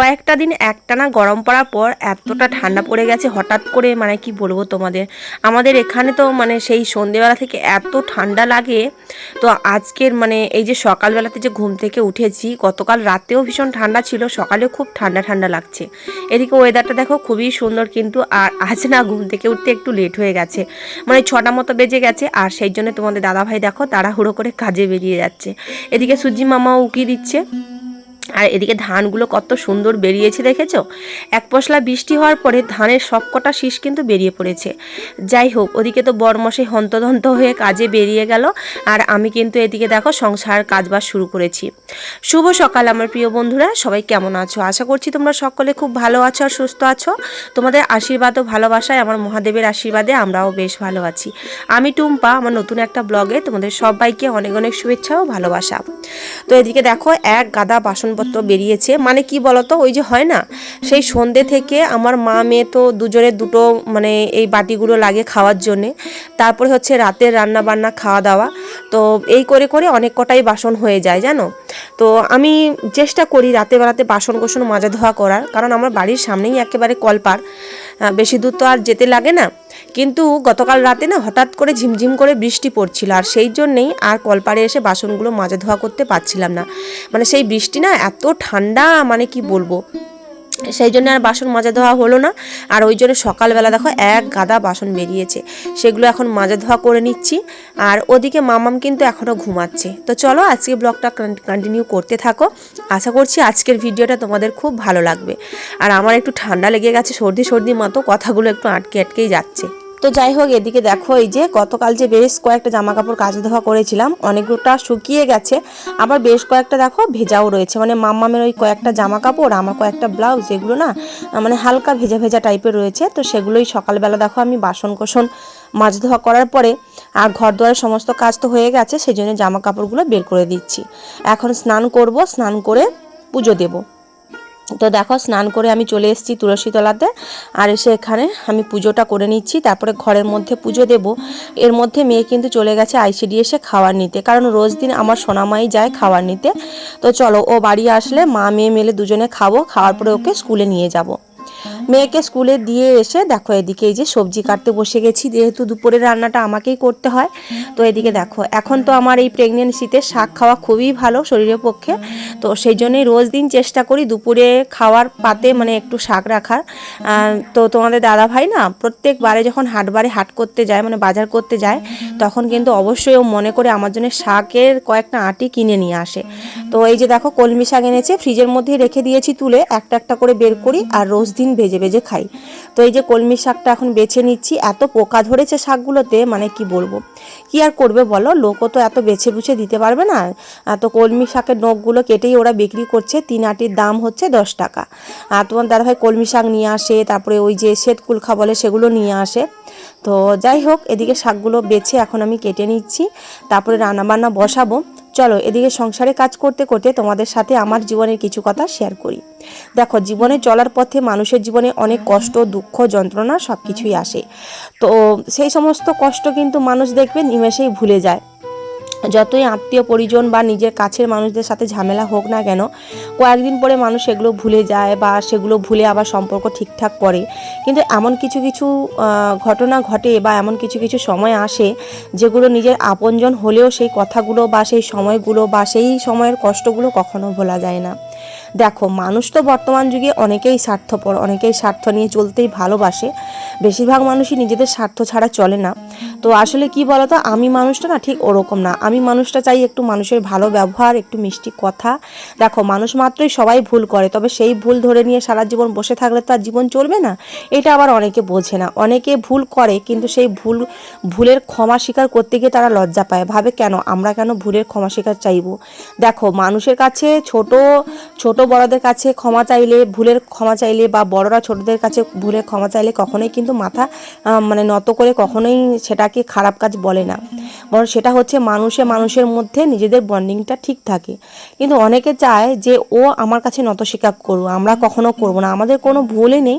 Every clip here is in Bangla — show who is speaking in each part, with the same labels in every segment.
Speaker 1: কয়েকটা দিন একটানা গরম পড়ার পর এতটা ঠান্ডা পড়ে গেছে, হঠাৎ করে মানে কি বলব তোমাদের? আমাদের এখানে তো মানে সেই সন্ধেবেলা থেকে এত ঠান্ডা লাগে, তো আজকের মানে এই যে সকালবেলাতে যে ঘুম থেকে উঠেছি, গতকাল রাতেও ভীষণ ঠান্ডা ছিল, সকালেও খুব ঠান্ডা ঠান্ডা লাগছে। এদিকে ওয়েদারটা দেখো খুবই সুন্দর কিন্তু আর আজ না ঘুম থেকে উঠতে একটু লেট হয়ে গেছে। মানে ছটা মতো বেজে গেছে আর সেই জন্য তোমাদের দাদাভাই দেখো তাড়াহুড়ো করে কাজে বেরিয়ে যাচ্ছে। এদিকে সুজি মামাও উকি দিচ্ছে। আর এদিকে ধানগুলো কত সুন্দর বেরিয়েছে দেখেছ? এক পশলা বৃষ্টি হওয়ার পরে ধানের সবকটা শীষ কিন্তু বেরিয়ে পড়েছে। যাই হোক, ওদিকে তো বরমশাই হন্তদন্ত হয়ে কাজে বেরিয়ে গেল আর আমি কিন্তু এদিকে দেখো সংসার কাজবাজ শুরু করেছি। শুভ সকাল আমার প্রিয় বন্ধুরা, সবাই কেমন আছো? আশা করছি তোমরা সকলে খুব ভালো আছো আর সুস্থ আছো। তোমাদের আশীর্বাদ ও ভালোবাসায় আমার মহাদেবের আশীর্বাদে আমরাও বেশ ভালো আছি। আমি টুম্পা, আমার নতুন একটা ব্লগে তোমাদের সবাইকে অনেক অনেক শুভেচ্ছা ও ভালোবাসা। তো এদিকে দেখো এক গাদা বাসনপত্র বেরিয়েছে। মানে কি বলতো, ওই যে হয় না, সেই সন্ধে থেকে আমার মা মেয়ে তো দুজনে দুটো মানে এই বাটিগুলো লাগে খাওয়ার জন্যে। তারপরে হচ্ছে রাতের রান্না বান্না খাওয়া দাওয়া। তো এই করে করে অনেক কটাই বাসন হয়ে যায়, জানো? তো আমি চেষ্টা করি রাতে বেলাতে বাসন কোসন মাজা ধোয়া করার, কারণ আমার বাড়ির সামনেই একেবারে কলপার। বেশি দূর তো আর যেতে লাগে না। কিন্তু গতকাল রাতে না হঠাৎ করে ঝিমঝিম করে বৃষ্টি পড়ছিল, আর সেই জন্যেই আর কলপারে এসে বাসনগুলো মাজা ধোয়া করতে পারছিলাম না। মানে সেই বৃষ্টি না এত ঠান্ডা মানে কি বলব? সেই জন্য আর বাসন মাজা ধোয়া হলো না। আর ওই জন্য সকালবেলা দেখো এক গাদা বাসন বেরিয়েছে। সেগুলো এখন মাজা ধোয়া করে নিচ্ছি। আর ওদিকে মামাম কিন্তু এখনও ঘুমাচ্ছে। তো চলো আজকে ব্লগটা কন্টিনিউ করতে থাকো। আশা করছি আজকের ভিডিওটা তোমাদের খুব ভালো লাগবে। আর আমার একটু ঠান্ডা লেগে গেছে, সর্দি সর্দি মতো কথাগুলো একটু আটকে আটকেই যাচ্ছে। তো যাই হোক, এদিকে দেখো এই যে গতকাল যে বেশ কয়েকটা জামা কাপড় কাচা ধোয়া করেছিলাম অনেকটা শুকিয়ে গেছে। আবার বেশ কয়েকটা দেখো ভেজাও রয়েছে। মানে মাম্মামের ওই কয়েকটা জামা কাপড় আমার কয়েকটা ব্লাউজ, এগুলো না মানে হালকা ভেজা ভেজা টাইপের রয়েছে। তো সেগুলোই সকালবেলা দেখো আমি বাসন কোসন মাছ ধোয়া করার পরে, আর ঘর দুয়ারের সমস্ত কাজ তো হয়ে গেছে সেই জন্য জামা কাপড়গুলো বের করে দিচ্ছি। এখন স্নান করব, স্নান করে পুজো দেবো। তো দেখো, স্নান করে আমি চলে এসেছি তুলসীতলাতে আর এসে এখানে আমি পুজোটা করে নিচ্ছি। তারপরে ঘরের মধ্যে পুজো দেব। এর মধ্যে মেয়ে কিন্তু চলে গেছে আইসিডি এসে খাওয়ার নিতে। কারণ রোজ দিন আমার সোনামাই যায় খাওয়ার নিতে। তো চলো, ও বাড়ি আসলে মা, মেয়ে মেলে দুজনে খাব। খাওয়ার পরে ওকে স্কুলে নিয়ে যাব। মেয়েকে স্কুলে দিয়ে এসে দেখো এদিকে এই যে সবজি কাটতে বসে গেছি, যেহেতু দুপুরের রান্নাটা আমাকেই করতে হয়। তো এদিকে দেখো, এখন তো আমার এই প্রেগনেন্সিতে শাক খাওয়া খুবই ভালো শরীরের পক্ষে। তো সেই জন্যই রোজ দিন চেষ্টা করি দুপুরে খাওয়ার পাতে মানে একটু শাক রাখার। তো তোমাদের দাদা ভাই না প্রত্যেকবারে যখন হাটবারে হাট করতে যায় মানে বাজার করতে যায়, তখন কিন্তু অবশ্যই ও মনে করে আমার জন্য শাকের কয়েকটা আটি কিনে নিয়ে আসে। তো এই যে দেখো কলমি শাক এনেছে, ফ্রিজের মধ্যেই রেখে দিয়েছি তুলে, একটা একটা করে বের করি আর রোজ দিন ভেজে ভেজে খাই। তো এই যে কলমি শাকটা এখন বেছে নিচ্ছি, এত পোকা ধরেছে শাকগুলোতে মানে কি বলব? কি আর করবে বলো? লোকও তো এত বেছে বুছে দিতে পারবে না। তো কলমি শাকের নখগুলো কেটেই ওরা বিক্রি করছে, তিন আটির দাম হচ্ছে দশ টাকা। আর তোমার দাদা দাদাভাই কলমি শাক নিয়ে আসে, তারপরে ওই যে শ্বেত কুলখা বলে সেগুলো নিয়ে আসে। তো যাই হোক, এদিকে শাকগুলো বেছে এখন আমি কেটে নিচ্ছি, তারপরে রান্নাবান্না বসাবো। চলো, এদিকে সংসারে কাজ করতে করতে তোমাদের সাথে আমার জীবনের কিছু কথা শেয়ার করি। দেখো, জীবনে চলার পথে মানুষের জীবনে অনেক কষ্ট, দুঃখ, যন্ত্রণা সব কিছুই আসে। তো সেই সমস্ত কষ্ট কিন্তু মানুষ দেখবে নিমেষেই ভুলে যায়। যতই আত্মীয় পরিজন বা নিজের কাছের মানুষদের সাথে ঝামেলা হোক না কেন, কয়েকদিন পরে মানুষ সেগুলো ভুলে যায় বা সেগুলো ভুলে আবার সম্পর্ক ঠিকঠাক করে। কিন্তু এমন কিছু কিছু ঘটনা ঘটে বা এমন কিছু কিছু সময় আসে যেগুলো নিজের আপনজন হলেও সেই কথাগুলো বা সেই সময়গুলো বা সেই সময়ের কষ্টগুলো কখনো ভোলা যায় না। দেখো, মানুষ তো বর্তমান যুগে অনেকেই স্বার্থপর, অনেকেই স্বার্থ নিয়ে চলতেই ভালোবাসে। বেশিরভাগ মানুষই নিজেদের স্বার্থ ছাড়া চলে না। তো আসলে কি বলতো, আমি মানুষটা না ঠিক ওরকম না। আমি মানুষটা চাই একটু মানুষের ভালো ব্যবহার, একটু মিষ্টি কথা। দেখো, মানুষ মাত্রই সবাই ভুল করে, তবে সেই ভুল ধরে নিয়ে সারা জীবন বসে থাকলে তো আর জীবন চলবে না। এটা আবার অনেকে বোঝে না। অনেকে ভুল করে, কিন্তু সেই ভুল, ভুলের ক্ষমা স্বীকার করতে গিয়ে তারা লজ্জা পায়। ভাবে কেন? আমরা কেন ভুলের ক্ষমা স্বীকার চাইব? দেখো, মানুষের কাছে ছোট ছোট বড়দের কাছে ক্ষমা চাইলে, ভুলের ক্ষমা চাইলে বা বড়রা ছোটদের কাছে ভুলের ক্ষমা চাইলে কখনোই কিন্তু মাথা মানে নত করে কখনোই সেটা একে খারাপ কাজ বলে না। বরং সেটা হচ্ছে মানুষে মানুষের মধ্যে নিজেদের বন্ডিংটা ঠিক থাকে। কিন্তু অনেকে চায় যে, ও আমার কাছে নত স্বীকার করব আমরা কখনো করব না। আমাদের কোনো ভুলই নেই।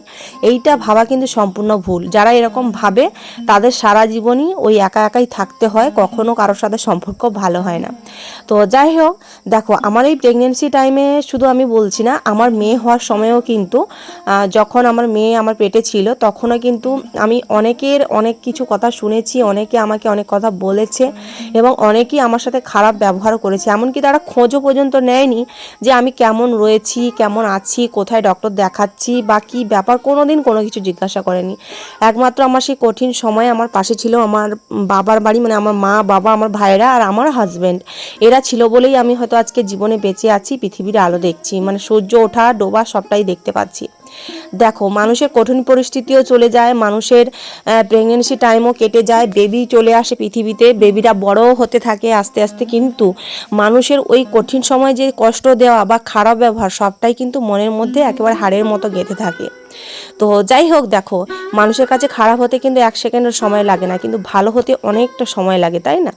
Speaker 1: এইটা ভাবা কিন্তু সম্পূর্ণ ভুল। যারা এরকম ভাবে তাদের সারা জীবনই ওই একা একাই থাকতে হয়, কখনো কারোর সাথে সম্পর্ক ভালো হয় না। তো যাই হোক, দেখো, আমার এই প্রেগনেন্সি টাইমে শুধু আমি বলছি না, আমার মেয়ে হওয়ার সময়ও কিন্তু যখন আমার মেয়ে আমার পেটে ছিল, তখনও কিন্তু আমি অনেকের অনেক কিছু কথা শুনেছি অনেকে আমাকে অনেক কথা বলেছে এবং অনেকেই আমার সাথে খারাপ ব্যবহার করেছে। এমনকি তারা খোঁজও পর্যন্ত নেয়নি যে আমি কেমন রয়েছি, কেমন আছি, কোথায় ডক্টর দেখাচ্ছি বা কী ব্যাপার। কোনো দিন কোনো কিছু জিজ্ঞাসা করেনি। একমাত্র আমার সেই কঠিন সময় আমার পাশে ছিল আমার বাবার বাড়ি মানে আমার মা, বাবা, আমার ভাইরা আর আমার হাজব্যান্ড এরা ছিল বলেই আমি হয়তো আজকে জীবনে বেঁচে আছি, পৃথিবীর আলো দেখছি। মানে সূর্য ওঠা, ডোবা সবটাই দেখতে পাচ্ছি। দেখো, মানুষের কঠিন পরিস্থিতিও চলে যায়, মানুষের প্রেগনেন্সি টাইমও কেটে যায় বেবি চলে আসে পৃথিবীতে বেবিরা বড় হতে থাকে আস্তে আস্তে, কিন্তু মানুষের ওই কঠিন সময় যে কষ্ট দেওয়া বা খারাপ ব্যবহার, সবটাই কিন্তু মনের মধ্যে একেবারে হাড়ের মতো গেঁথে থাকে। তো যাই হোক, দেখো, মানুষের কাছে খারাপ হতে কিন্তু এক সেকেন্ডের সময় লাগে না, কিন্তু ভালো হতে অনেকটা সময় লাগে, তাই না?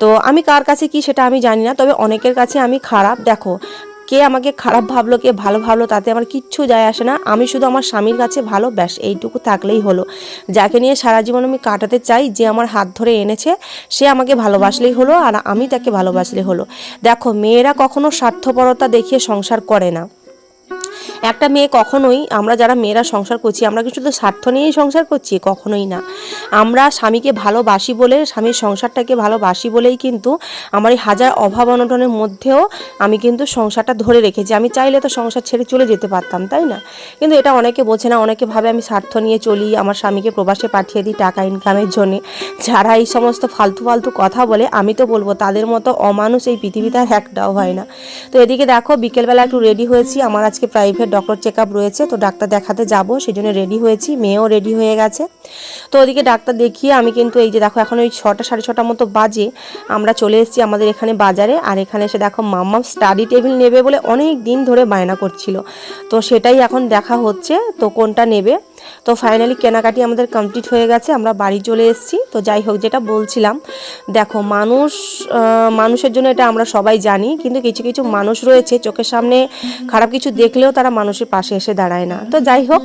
Speaker 1: তো আমি কার কাছে কি সেটা আমি জানি না, তবে অনেকের কাছে আমি খারাপ, দেখো কে আমাকে খারাপ ভাবলো, কে ভালো ভাবলো তাতে আমার কিচ্ছু যায় আসে না। আমি শুধু আমার স্বামীর কাছে ভালো, ব্যাস, এইটুকু থাকলেই হলো। যাকে নিয়ে সারা জীবন আমি কাটাতে চাই, যে আমার হাত ধরে এনেছে, সে আমাকে ভালোবাসলেই হলো আর আমি তাকে ভালোবাসলেই হলো। দেখো, মেয়েরা কখনো স্বার্থপরতা দেখিয়ে সংসার করে না। একটা মেয়ে কখনোই, আমরা যারা মেয়েরা সংসার করছি, আমরা কি শুধু স্বার্থ নিয়েই সংসার করছি? কখনোই না। আমরা স্বামীকে ভালোবাসি বলে, স্বামীর সংসারটাকে ভালোবাসি বলেই কিন্তু আমার এই হাজার অভাব অনটনের মধ্যেও আমি কিন্তু সংসারটা ধরে রেখেছি। আমি চাইলে তো সংসার ছেড়ে চলে যেতে পারতাম, তাই না? কিন্তু এটা অনেকে বোঝে না, অনেকে ভাবে আমি স্বার্থ নিয়ে চলি, আমার স্বামীকে প্রবাসে পাঠিয়ে দিই টাকা ইনকামের জন্যে। যারা এই সমস্ত ফালতু ফালতু কথা বলে, আমি তো বলব তাদের মতো অমানুষ এই পৃথিবীতে আর একটাও হয় না। তো এদিকে দেখো, বিকেলবেলা একটু রেডি হয়েছি, আমার আজকে প্রাইভেট ডক্টর চেক রয়েছে, তো ডাক্তার দেখাতে যাব সেই জন্য রেডি হয়েছি, মেয়েও রেডি হয়ে গেছে। তো ওদিকে ডাক্তার দেখিয়ে আমি কিন্তু এই যে দেখো, এখন ওই ছটা, সাড়ে ছটা মতো বাজে, আমরা চলে এসেছি আমাদের এখানে বাজারে, আর এখানে এসে দেখো মাম্মা স্টাডি টেবিল নেবে বলে অনেক দিন ধরে বায়না করছিল। তো সেটাই এখন দেখা হচ্ছে, তো কোনটা নেবে? তো ফাইনালি কেনাকাটি আমাদের কমপ্লিট হয়ে গেছে, আমরা বাড়ি চলে এসেছি। তো যাই হোক, যেটা বলছিলাম, দেখো মানুষ মানুষের জন্য এটা আমরা সবাই জানি, কিন্তু কিছু কিছু মানুষ রয়েছে চোখের সামনে খারাপ কিছু দেখলেও তারা মানুষের পাশে এসে দাঁড়ায় না। তো যাই হোক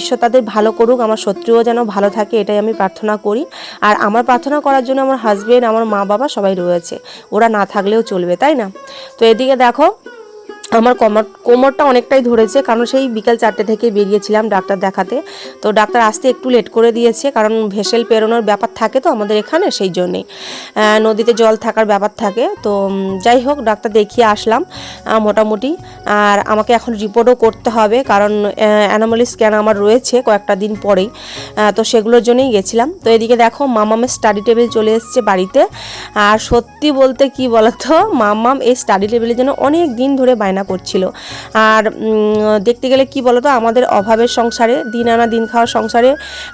Speaker 1: ঈশ্বর তাদের ভালো করুক, আমার শত্রুও যেন ভালো থাকে, এটাই আমি প্রার্থনা করি। আর আমার প্রার্থনা করার জন্য আমার হাজবেন্ড আমার মা বাবা সবাই রয়েছে, ওরা না থাকলেও চলবে, তাই না? তো এদিকে দেখো আমার কোমর, কোমরটা অনেকটাই ধরেছে, কারণ সেই বিকাল চারটে থেকে বেরিয়েছিলাম ডাক্তার দেখাতে। তো ডাক্তার আসতে একটু লেট করে দিয়েছে, কারণ ভেসেল পেরোনোর ব্যাপার থাকে তো আমাদের এখানে, সেই জন্যেই। নদীতে জল থাকার ব্যাপার থাকে। তো যাই হোক, ডাক্তার দেখিয়ে আসলাম মোটামুটি। আর আমাকে এখন রিপোর্টও করতে হবে, কারণ অ্যানোমালি স্ক্যান আমার রয়েছে কয়েকটা দিন পরেই। তো সেগুলোর জন্যই গেছিলাম। তো এদিকে দেখো মামামের স্টাডি টেবিল চলে এসছে বাড়িতে। আর সত্যি বলতে কি বলতো, মামাম এই স্টাডি টেবিলের জন্য অনেক দিন ধরে বায়না করছিল। আর দেখতে গেলে কি বলতো, আমাদের অভাবের সংসারে দিন আনা দিন খাওয়ার সংসারে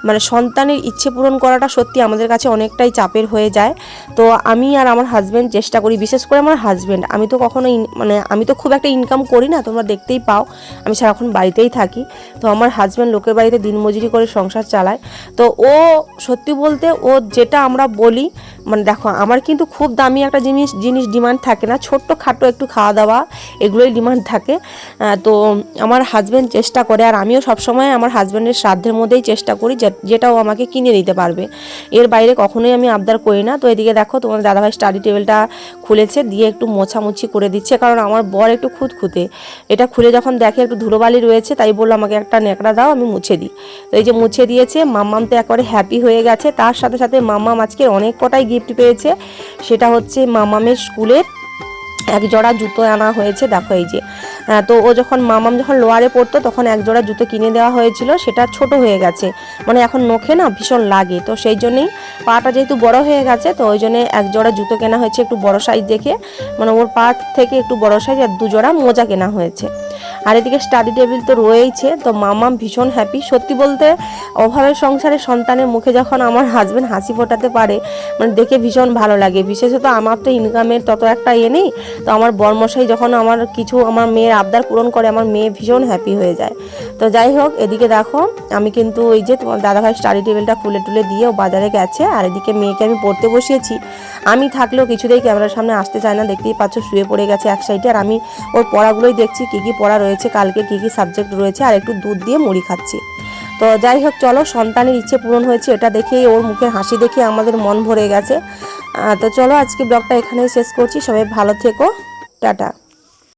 Speaker 1: মানে সন্তানের ইচ্ছে পূরণ করাটা সত্যি আমাদের কাছে অনেকটাই চাপের হয়ে যায়। তো আমি আর আমার হাজব্যান্ড চেষ্টা করি, বিশেষ করে আমার হাজব্যান্ড আমি তো কখনো মানে আমি তো খুব একটা ইনকাম করি না, তোমরা দেখতেই পাও, আমি সারাক্ষণ বাড়িতেই থাকি। তো আমার হাজব্যান্ড লোকের বাড়িতে দিনমজুরি করে সংসার চালায়। তো ও সত্যি বলতে, ও যেটা আমরা বলি মানে দেখো, আমার কিন্তু খুব দামি একটা জিনিস জিনিস ডিমান্ড থাকে না। ছোট্ট খাটো একটু খাওয়া দাওয়া এগুলোই ডিমান্ড থাকে। তো আমার হাজব্যান্ড চেষ্টা করে, আর আমিও সবসময় আমার হাজব্যান্ডের সাধ্যের মধ্যেই চেষ্টা করি যে- যেটা ও আমাকে কিনে দিতে পারবে। এর বাইরে কখনোই আমি আবদার করি না। তো এদিকে দেখো, তোমার দাদাভাই স্টাডি টেবিলটা খুলেছে, দিয়ে একটু মোছামুছি করে দিচ্ছে, কারণ আমার বর একটু খুঁতখুঁতে। এটা খুলে যখন দেখে একটু ধুলোবালি রয়েছে, তাই বলল, আমাকে একটা ন্যাকড়া দাও, আমি মুছে দিই। তো এই যে মুছে দিয়েছে, মাম্মাম তো একবারে হ্যাপি হয়ে গেছে। তার সাথে সাথে মাম্মাম আজকে অনেক কটাই গিফট পেয়েছে। সেটা হচ্ছে মামামের স্কুলের এক জোড়া জুতো আনা হয়েছে, দেখো এই যে। তো ও যখন মামাম যখন লোয়ারে পড়তো, তখন এক জোড়া জুতো কিনে দেওয়া হয়েছিল, সেটা ছোট হয়ে গেছে। মানে এখন নখে না, ভীষণ লাগে। তো সেই জন্যেই পাটা যেহেতু বড় হয়ে গেছে, তো ওই জন্যে এক জোড়া জুতো কেনা হয়েছে একটু বড় সাইজ দেখে। মানে ওর পা থেকে একটু বড় সাইজ আর দুজোড়া মোজা কেনা হয়েছে। আর এদিকে স্টাডি টেবিল তো রয়েইছে, তো মামা ভীষণ হ্যাপি সত্যি বলতে অভাবের সংসারে সন্তানের মুখে যখন আমার হাজবেন্ড হাসি ফোটাতে পারে মানে দেখে ভীষণ ভালো লাগে। বিশেষত আমার তো ইনকামের তত একটা ইয়ে নেই, তো আমার বর্মশাই যখন আমার কিছু, আমার মেয়ের আবদার পূরণ করে, আমার মেয়ে ভীষণ হ্যাপি হয়ে যায়। তো যাই হোক, এদিকে দেখো, আমি কিন্তু ওই যে তোমার দাদাভাই স্টাডি টেবিলটা খুলে টুলে দিয়ে ও বাজারে গেছে, আর এদিকে মেয়েকে আমি পড়তে বসিয়েছি। আমি থাকলেও কিছুতেই ক্যামেরার সামনে আসতে চায় না, দেখতেই পাচ্ছ শুয়ে পড়ে গেছে এক সাইডে আর আমি ওর পড়াগুলোই দেখছি, কী কী পড়া রয়েছে। কালকে কী কী সাবজেক্ট রয়েছে আর একটু দুধ দিয়ে মুড়ি খাচ্ছি। তো যাই হোক, চলো, সন্তানের ইচ্ছে পূরণ হয়েছে, এটা দেখেই ওর মুখের হাসি দেখে আমাদের মন ভরে গেছে। তো চলো, আজকে ব্লগটা এখানেই শেষ করছি। সবাই ভালো থেকো। টাটা।